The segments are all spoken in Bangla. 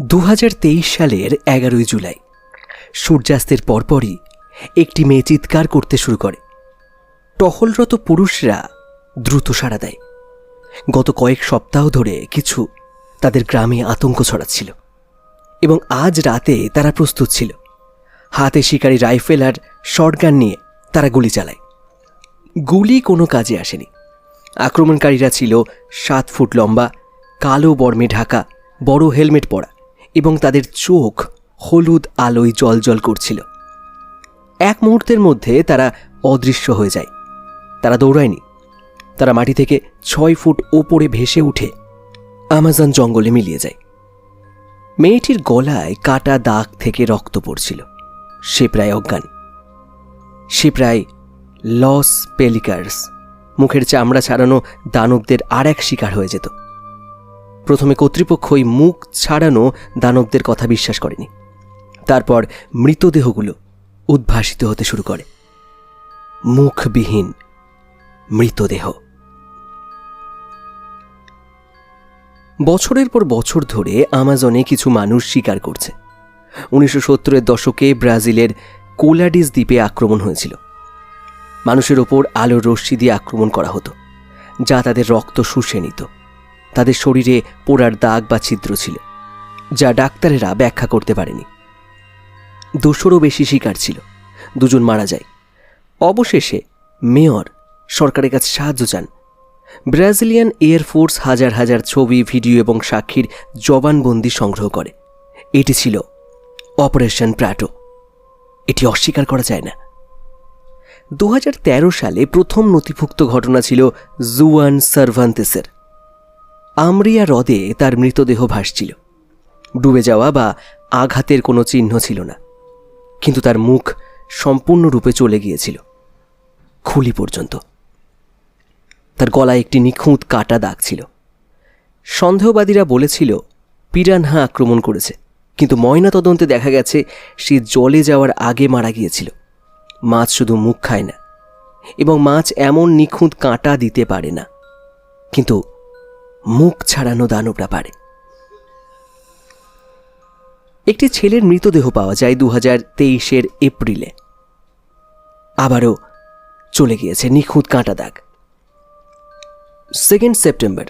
দু হাজার তেইশ সালের এগারোই জুলাই। সূর্যাস্তের পরপরই একটি মেয়ে চিৎকার করতে শুরু করে। টহলরত পুরুষরা দ্রুত সাড়া দেয়। গত কয়েক সপ্তাহ ধরে কিছু তাদের গ্রামে আতঙ্ক ছড়াচ্ছিল এবং আজ রাতে তারা প্রস্তুত ছিল। হাতে শিকারী রাইফেল আর শর্টগান নিয়ে তারা গুলি চালায়। গুলি কোনো কাজে আসেনি। আক্রমণকারীরা ছিল সাত ফুট লম্বা, কালো বর্মে ঢাকা, বড় হেলমেট পরা। এবং তাদের চোখ হলুদ আলোয় জলজল করছিল। এক মুহূর্তের মধ্যে তারা অদৃশ্য হয়ে যায়। তারা দৌড়ায়নি। তারা মাটি থেকে ছয় ফুট ওপরে ভেসে উঠে আমাজন জঙ্গলে মিলিয়ে যায়। মেয়েটির গলায় কাটা দাগ থেকে রক্ত পড়ছিল। সে প্রায় অজ্ঞান। সে প্রায় লস পেলিকার্স। মুখের চামড়া ছাড়ানো দানবদের আর এক শিকার হয়ে যেত। প্রথমে কর্তৃপক্ষই মুখ ছাড়ানো দানবদের কথা বিশ্বাস করেনি। তারপর মৃতদেহগুলো উদ্ভাসিত হতে শুরু করে। মুখবিহীন মৃতদেহ। বছরের পর বছর ধরে আমাজনে কিছু মানুষ শিকার করছে। উনিশশো সত্তরের দশকে ব্রাজিলের কোলাডিস দ্বীপে আক্রমণ হয়েছিল। মানুষের ওপর আলোর রশ্মি দিয়ে আক্রমণ করা হতো, যা তাদের রক্ত শুষে নিত। তাদের শরীরে পোড়ার দাগ বা ছিদ্র ছিল, যা ডাক্তারেরা ব্যাখ্যা করতে পারেনি। দুশোরও বেশি শিকার ছিল। দুজন মারা যায়। অবশেষে মেয়র সরকারের কাছে সাহায্য চান। ব্রাজিলিয়ান এয়ারফোর্স হাজার হাজার ছবি, ভিডিও এবং সাক্ষীর জবানবন্দি সংগ্রহ করে। এটি ছিল অপারেশন প্রাটো। এটি অস্বীকার করা যায় না। দু হাজার তেরো সালে প্রথম নথিভুক্ত ঘটনা ছিল জুয়ান সার্ভান্তেসের। আমরিয়া হ্রদে তার মৃতদেহ ভাসছিল। ডুবে যাওয়া বা আঘাতের কোনো চিহ্ন ছিল না। কিন্তু তার মুখ সম্পূর্ণরূপে চলে গিয়েছিল, খুলি পর্যন্ত। তার গলায় একটি নিখুঁত কাটা দাগ ছিল। সন্দেহবাদীরা বলেছিল, পিরানহা আক্রমণ করেছে, কিন্তু ময়নাতদন্তে দেখা গেছে, সে জলে যাওয়ার আগে মারা গিয়েছিল। মাছ শুধু মুখ খায় না, এবং মাছ এমন নিখুঁত কাঁটা দিতে পারে না। কিন্তু মুখ ছাড়ানো দানবরা পারে একটি ছেলের মৃতদেহ পাওয়া যায় দু হাজার তেইশের এপ্রিলে। আবারও চলে গিয়েছে নিখুঁত কাঁটা দাগ। Second September.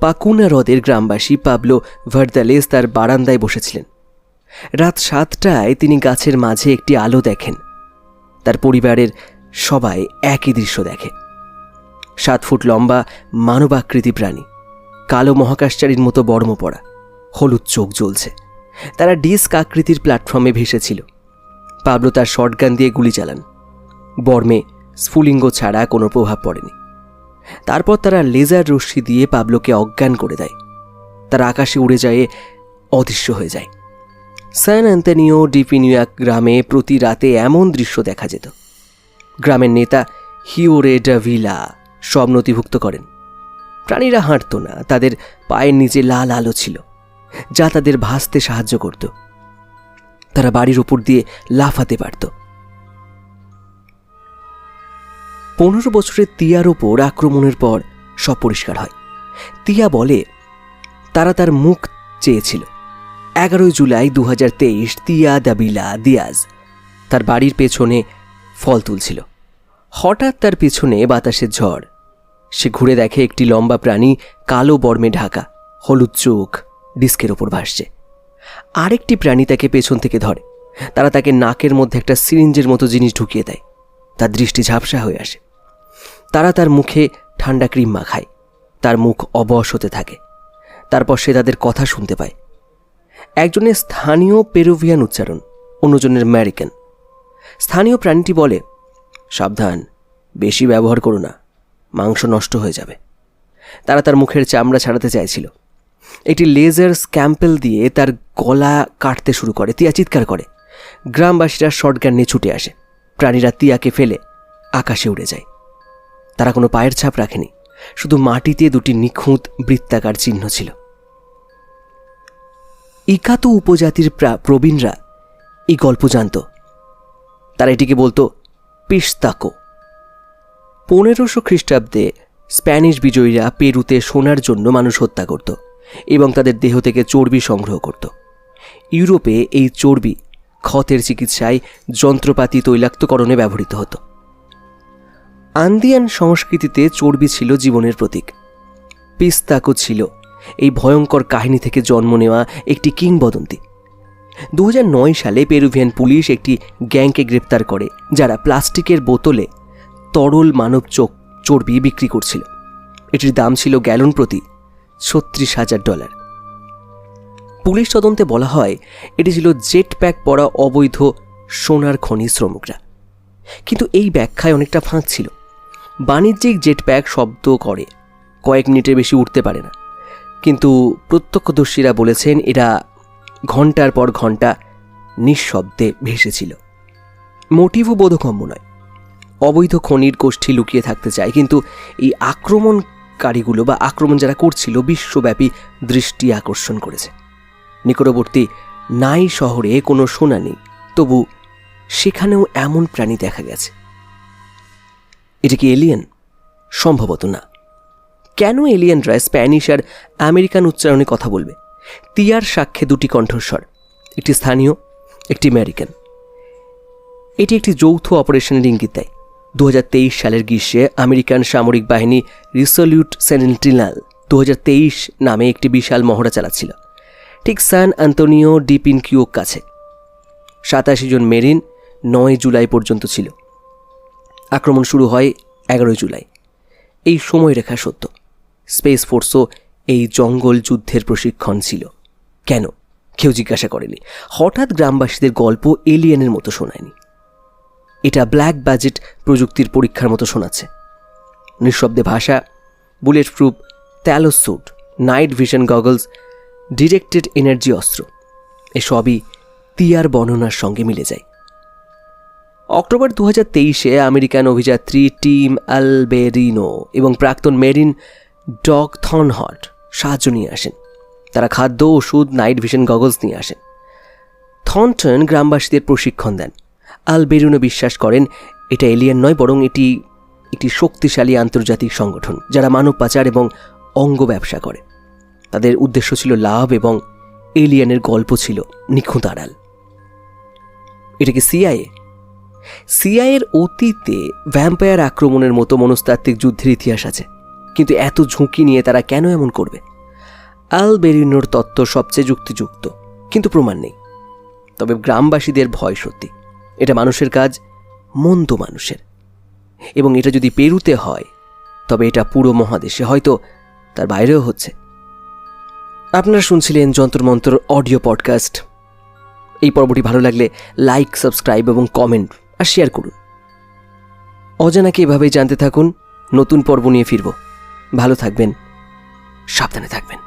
পাকুনা হ্রদের গ্রামবাসী পাবলো ভার্দালেস তার বারান্দায় বসেছিলেন। রাত সাতটায় তিনি গাছের মাঝে একটি আলো দেখেন। তার পরিবারের সবাই একই দৃশ্য দেখে। সাত ফুট লম্বা মানবাকৃতি প্রাণী। কালো মহাকাশচারীর মতো বর্ম পড়া হলুদ চোখ জ্বলছে। তারা ডিস্ক আকৃতির প্ল্যাটফর্মে ভেসেছিল। পাবলো তার শর্টগান দিয়ে গুলি চালান। বর্মে স্ফুলিঙ্গ ছাড়া কোনো প্রভাব পড়েনি। তারপর তারা লেজার রশ্মি দিয়ে পাবলোকে অজ্ঞান করে দেয়। তারা আকাশে উড়ে যায়, অদৃশ্য হয়ে যায়। স্যান অ্যান্টনিও ডিপিনিয়াক গ্রামে প্রতি রাতে এমন দৃশ্য দেখা যেত। গ্রামের নেতা হিওরে ডাভিলা সব নথিভুক্ত করেন। প্রাণীরা হাঁটত না, তাদের পায়ের নিচে লাল আলো ছিল, যা তাদের ভাসতে সাহায্য করত। তারা বাড়ির ওপর দিয়ে লাফাতে পারত। পনেরো বছরের তিয়ার ওপর আক্রমণের পর সব পরিষ্কার হয়। তিয়া বলে, তারা তার মুখ চেয়েছিল। এগারোই জুলাই দু তিয়া দাবিলা দিয়াজ তার বাড়ির পেছনে ফল তুলছিল। হঠাৎ তার পেছনে বাতাসের ঝড়। সে ঘুরে দেখে একটি লম্বা প্রাণী কালো বর্মে ঢাকা, হলুদ চোখ, ডিস্কের ওপর ভাসছে। আরেকটি প্রাণী তাকে পেছন থেকে ধরে। তারা তাকে নাকের মধ্যে একটা সিরিঞ্জের মতো জিনিস ঢুকিয়ে দেয়। তার দৃষ্টি ঝাপসা হয়ে আসে। তারা তার মুখে ঠান্ডা ক্রিম মাখায়। তার মুখ অবশ হতে থাকে। তারপর সে তাদের কথা শুনতে পায়। একজনের স্থানীয় পেরুভিয়ান উচ্চারণ, অন্যজনের আমেরিকান স্থানীয় প্রাণীটি বলে, সাবধান, বেশি ব্যবহার করো না। মাংস নষ্ট হয়ে যাবে। তারা তার মুখের চামড়া ছাড়াতে চাইছিল। একটি লেজার স্ক্যাম্পেল দিয়ে তার গলা কাটতে শুরু করে। তিয়া চিৎকার করে। গ্রামবাসীরা শর্টগান নিয়ে ছুটে আসে। প্রাণীরা তিয়াকে ফেলে আকাশে উড়ে যায়। তারা কোনো পায়ের ছাপ রাখেনি। শুধু মাটিতে দুটি নিখুঁত বৃত্তাকার চিহ্ন ছিল। ইকাতু উপজাতির প্রা- প্রবীণরা এই গল্প জানত। তারা এটিকে বলতো, পিস্তাকো। পনেরোশো খ্রিস্টাব্দে স্প্যানিশ বিজয়ীরা পেরুতে সোনার জন্য মানুষ হত্যা করত এবং তাদের দেহ থেকে চর্বি সংগ্রহ করত। ইউরোপে এই চর্বি ক্ষতের চিকিৎসায় যন্ত্রপাতি তৈলাক্তকরণে ব্যবহৃত হতো। আন্দিয়ান সংস্কৃতিতে চর্বি ছিল জীবনের প্রতীক। পিস্তাকো ছিল এই ভয়ঙ্কর কাহিনী থেকে জন্ম নেওয়া একটি কিংবদন্তি। দু হাজার নয় সালে পেরুভিয়ান পুলিশ একটি গ্যাংকে গ্রেপ্তার করে, যারা প্লাস্টিকের বোতলে তরল মানব চোখ চর্বি বিক্রি করছিল। এটির দাম ছিল গ্যালন প্রতি ছত্রিশ হাজার ডলার। পুলিশ তদন্তে বলা হয়, এটি ছিল জেট প্যাক পরা অবৈধ সোনার খনি শ্রমিকরা। কিন্তু এই ব্যাখ্যায় অনেকটা ফাঁক ছিল। বাণিজ্যিক জেট প্যাক শব্দ করে, কয়েক মিনিটের বেশি উঠতে পারে না। কিন্তু প্রত্যক্ষদর্শীরা বলেছেন, এরা ঘণ্টার পর ঘণ্টা নিঃশব্দে ভেসেছিল। মোটিভও বোধগম্য নয়। অবৈধ খনির গোষ্ঠী লুকিয়ে থাকতে চায়, কিন্তু এই আক্রমণকারীগুলো বা আক্রমণ যারা করছিল বিশ্বব্যাপী দৃষ্টি আকর্ষণ করেছে। নিকটবর্তী নাই শহরে কোনো সোনা নেই, তবু সেখানেও এমন প্রাণী দেখা গেছে। এটা কি এলিয়েন? সম্ভবত না। কেন এলিয়েনরা স্প্যানিশ আর আমেরিকান উচ্চারণে কথা বলবে? তিয়ার সাক্ষ্যে দুটি কণ্ঠস্বর, একটি স্থানীয়, একটি আমেরিকান। এটি একটি যৌথ অপারেশনের ইঙ্গিত দেয়। দু হাজার তেইশ সালের গ্রীষ্মে আমেরিকান সামরিক বাহিনী রিসলিউট সেন্টিনাল দু নামে একটি বিশাল মহড়া চালাচ্ছিল। ঠিক সান আন্তোনিও কিউক কাছে। সাতাশি জন মেরিন নয় জুলাই পর্যন্ত ছিল। আক্রমণ শুরু হয় এগারোই জুলাই। এই সময়রেখা সত্য। স্পেস ফোর্সও এই জঙ্গল যুদ্ধের প্রশিক্ষণ ছিল। কেন? কেউ জিজ্ঞাসা করেনি। হঠাৎ গ্রামবাসীদের গল্প এলিয়েনের মতো শোনায়নি। এটা ব্ল্যাক বাজেট প্রযুক্তির পরীক্ষার মতো শোনাচ্ছে। নিঃশব্দে ভাষা bullet proof ট্যালোস্যুট night vision goggles directed energy অস্ত্র, এসবই তিয়ার বর্ণনার সঙ্গে মিলে যায়। অক্টোবর দু হাজার তেইশে আমেরিকান অভিযাত্রী টিম অ্যালবেরিনো এবং প্রাক্তন মেরিন ডগ থনহট সাহায্য নিয়ে আসেন। তারা খাদ্য, ওষুধ নাইট ভিশন গগলস নিয়ে আসেন। থনটন গ্রামবাসীদের প্রশিক্ষণ দেন। আলবেরুনো বিশ্বাস করেন, এটা এলিয়েন নয়, বরং এটি একটি শক্তিশালী আন্তর্জাতিক সংগঠন, যারা মানব পাচার এবং অঙ্গ ব্যবসা করে। তাদের উদ্দেশ্য ছিল লাভ এবং এলিয়েনের গল্প ছিল নিখুঁত আড়াল। এটা কি সিআইএ? সিআইয়ের অতীতে ভ্যাম্পায়ার আক্রমণের মতো মনস্তাত্ত্বিক যুদ্ধের ইতিহাস আছে, কিন্তু এত ঝুঁকি নিয়ে তারা কেন এমন করবে? আল বেরিনোর তত্ত্ব সবচেয়ে যুক্তিযুক্ত, কিন্তু প্রমাণ নেই। তবে গ্রামবাসীদের ভয় সত্যি। এটা মানুষের কাজ, মন্দ মানুষের। এবং এটা যদি পেরুতে হয়, তবে এটা পুরো মহাদেশে, হয়তো তার বাইরেও হচ্ছে। আপনারা শুনছিলেন যন্ত্রমন্ত্র অডিও পডকাস্ট। এই পর্বটি ভালো লাগলে লাইক, সাবস্ক্রাইব এবং কমেন্ট আর শেয়ার করুন। অজানাকে এভাবেই জানতে থাকুন, নতুন পর্ব নিয়ে ফিরব। ভালো থাকবেন, সাবধানে থাকবেন।